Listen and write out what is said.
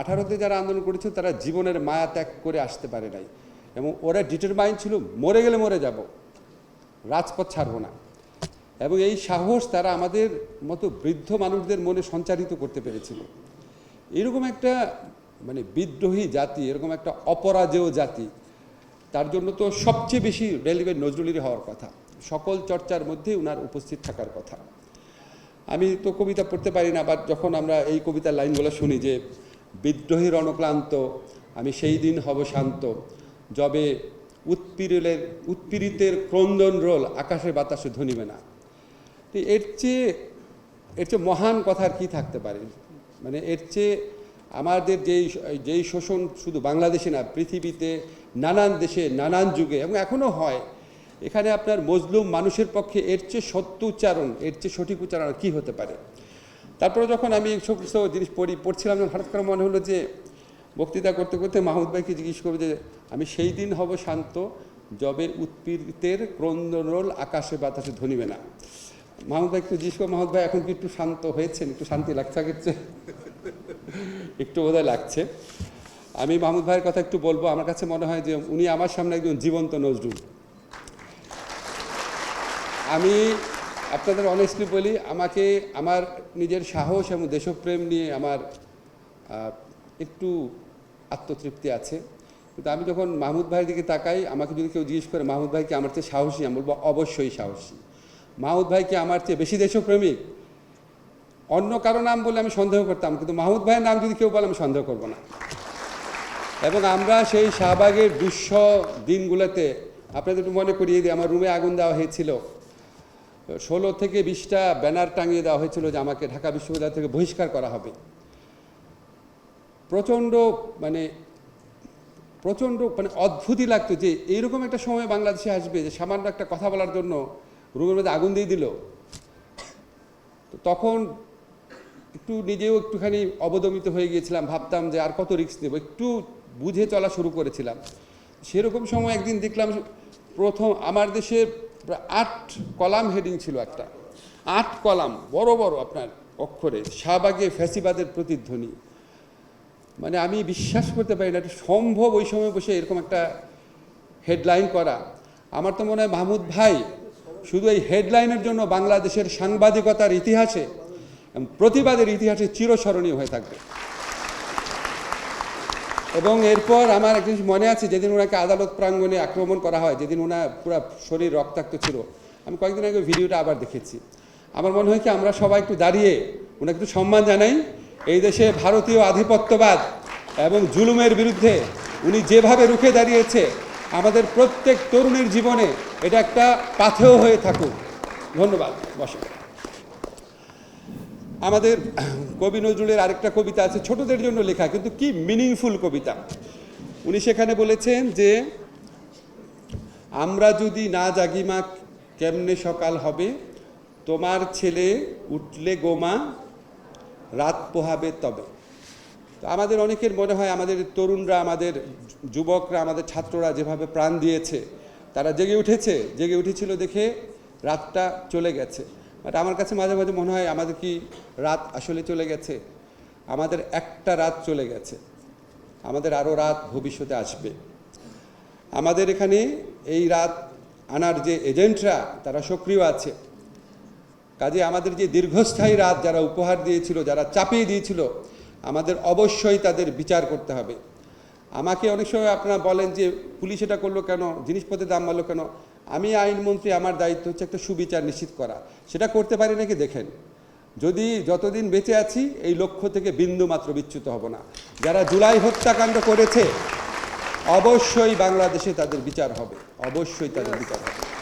আঠারোতে যারা আন্দোলন করেছিল, তারা জীবনের মায়া ত্যাগ করে আসতে পারে নাই। এবং ওরা ডিটারমাইন ছিল, মরে গেলে মরে যাব, রাজপথ ছাড়বো না। এবং এই সাহস তারা আমাদের মতো বৃদ্ধ মানুষদের মনে সঞ্চারিত করতে পেরেছিল। এরকম একটা মানে বিদ্রোহী জাতি, এরকম একটা অপরাজেয় জাতি, তার জন্য তো সবচেয়ে বেশি রেলিভেন্ট নজরুলেরই হওয়ার কথা। সকল চর্চার মধ্যে উনার উপস্থিত থাকার কথা। আমি তো কবিতা পড়তে পারি না বাট যখন আমরা এই কবিতার লাইনগুলো শুনি যে বিদ্রোহী রণক্লান্ত, আমি সেই দিন হব শান্ত। যবে উৎপীড়িলের উৎপীড়িতের ক্রন্দন রোল আকাশে বাতাসে ধনিবে না। তো এর চেয়ে এর চেয়ে মহান কথা আর কি থাকতে পারে? মানে এর চেয়ে আমাদের যেই যেই শোষণ শুধু বাংলাদেশে না, পৃথিবীতে নানান দেশে, নানান যুগে, এবং এখনও হয়, এখানে আপনার মজলুম মানুষের পক্ষে এর চেয়ে সত্য উচ্চারণ, এর চেয়ে সঠিক উচ্চারণ কী হতে পারে? তারপরে যখন আমি সমস্ত জিনিস পড়ি, পড়ছিলাম, তখন হঠাৎ করে মনে হলো যে, বক্তৃতা করতে করতে মাহমুদ ভাইকে জিজ্ঞেস করব যে, আমি সেই দিন হব শান্ত, যবে উৎপীড়িতের ক্রন্দনরোল আকাশে বাতাসে ধনিবে না। মাহমুদ ভাই একটু জিজ্ঞেস করো, মাহমুদ ভাই, এখন কি একটু শান্ত হয়েছেন? একটু শান্তি লাগছে আগের একটু বোধহয় লাগছে। আমি মাহমুদ ভাইয়ের কথা একটু বলব, আমার কাছে মনে হয় যে, উনি আমার সামনে একজন জীবন্ত নজরুল। আমি আপনাদের অনেস্টলি বলি, আমাকে, আমার নিজের সাহস এবং দেশপ্রেম নিয়ে আমার একটু আত্মতৃপ্তি আছে। কিন্তু আমি যখন মাহমুদ ভাইয়ের দিকে তাকাই, আমাকে যদি কেউ জিজ্ঞেস করে, মাহমুদ ভাইকে আমার চেয়ে সাহসী? আমি বলব, অবশ্যই সাহসী। মাহমুদ ভাইকে আমার চেয়ে বেশি দেশপ্রেমিক? অন্য কারও নাম বলে আমি সন্দেহ করতাম, কিন্তু মাহমুদ ভাইয়ের নাম যদি কেউ বলে, আমি সন্দেহ করব না। এবং আমরা সেই শাহবাগের দুঃস দিনগুলোতে, আপনাদের একটু মনে করিয়ে দিই, আমার রুমে আগুন দেওয়া হয়েছিল। ষোলো থেকে বিশটা ব্যানার টাঙিয়ে দেওয়া হয়েছিল যে আমাকে ঢাকা বিশ্ববিদ্যালয় থেকে বহিষ্কার করা হবে। প্রচণ্ড মানে প্রচণ্ড মানে অদ্ভুতই লাগতো যে এইরকম একটা সময় বাংলাদেশে আসবে যে সামান্য একটা কথা বলার জন্য রুমের মধ্যে আগুন দিয়ে দিল। তো তখন একটু নিজেও একটুখানি অবদমিত হয়ে গিয়েছিলাম, ভাবতাম যে আর কত রিস্ক নেব, একটু বুঝে চলা শুরু করেছিলাম। সেরকম সময় একদিন দেখলাম প্রথম, আমার দেশে প্রায় আট কলাম হেডিং ছিল একটা। আট কলাম, বড় বড় আপনার অক্ষরে শাহবাগে ফ্যাসিবাদের প্রতিধ্বনি। মানে আমি বিশ্বাস করতে পারি না এটা সম্ভব ওই সময় বসে এরকম একটা হেডলাইন করা। আমার তো মনে হয় মাহমুদ ভাই শুধু এই হেডলাইনের জন্য বাংলাদেশের সাংবাদিকতার ইতিহাসে প্রতিবাদের ইতিহাসে চিরস্মরণীয় হয়ে থাকবে। এবং এরপর আমার এক জিনিস মনে আছে, যেদিন ওনাকে আদালত প্রাঙ্গণে আক্রমণ করা হয়, যেদিন ওনার পুরো শরীর রক্তাক্ত ছিল, আমি কয়েকদিন আগে ভিডিওটা আবার দেখেছি। আমার মনে হয় কি, আমরা সবাই একটু দাঁড়িয়ে ওনাকে একটু সম্মান জানাই। এই দেশে ভারতীয় আধিপত্যবাদ এবং জুলুমের বিরুদ্ধে উনি যেভাবে রুখে দাঁড়িয়েছে, আমাদের প্রত্যেক তরুণের জীবনে এটা একটা পাথেয় হয়ে থাকুক। ধন্যবাদ, বসে। আমাদের কবি নজরুলের আরেকটা কবিতা আছে, ছোটদের জন্য লেখা, কিন্তু কি মিনিংফুল কবিতা। উনি সেখানে বলেছেন যে, আমরা যদি না জাগি মা, কেমনে সকাল হবে? তোমার ছেলে উঠলে গোমা রাত পোহাবে তবে। তো আমাদের অনেকের মনে হয়, আমাদের তরুণরা, আমাদের যুবকরা, আমাদের ছাত্ররা যেভাবে প্রাণ দিয়েছে, তারা জেগে উঠেছে, জেগে উঠেছিল দেখে রাতটা চলে গেছে। বাট আমার কাছে মাঝে মাঝে মনে হয় আমাদের কি রাত আসলে চলে গেছে? আমাদের একটা রাত চলে গেছে। আমাদের আরও রাত ভবিষ্যতে আসবে। আমাদের এখানে এই রাত আনার যে এজেন্টরা, তারা সক্রিয় আছে। কাজে আমাদের যে দীর্ঘস্থায়ী রাত যারা উপহার দিয়েছিল, যারা চাপিয়ে দিয়েছিল, আমাদের অবশ্যই তাদের বিচার করতে হবে। আমাকে অনেক সময় আপনারা বলেন যে, পুলিশ এটা করল কেন? জিনিসপত্রের দাম বাড়লো কেন? আমি আইনমন্ত্রী আমার দায়িত্ব হচ্ছে একটা সুবিচার নিশ্চিত করা। সেটা করতে পারি নাকি? দেখেন। যদি যতদিন বেঁচে আছি, এই লক্ষ্য থেকে বিন্দু মাত্র বিচ্যুত হব না। যারা জুলাই হত্যাকাণ্ড করেছে, অবশ্যই বাংলাদেশে তাদের বিচার হবে। অবশ্যই তাদের বিচার হবে।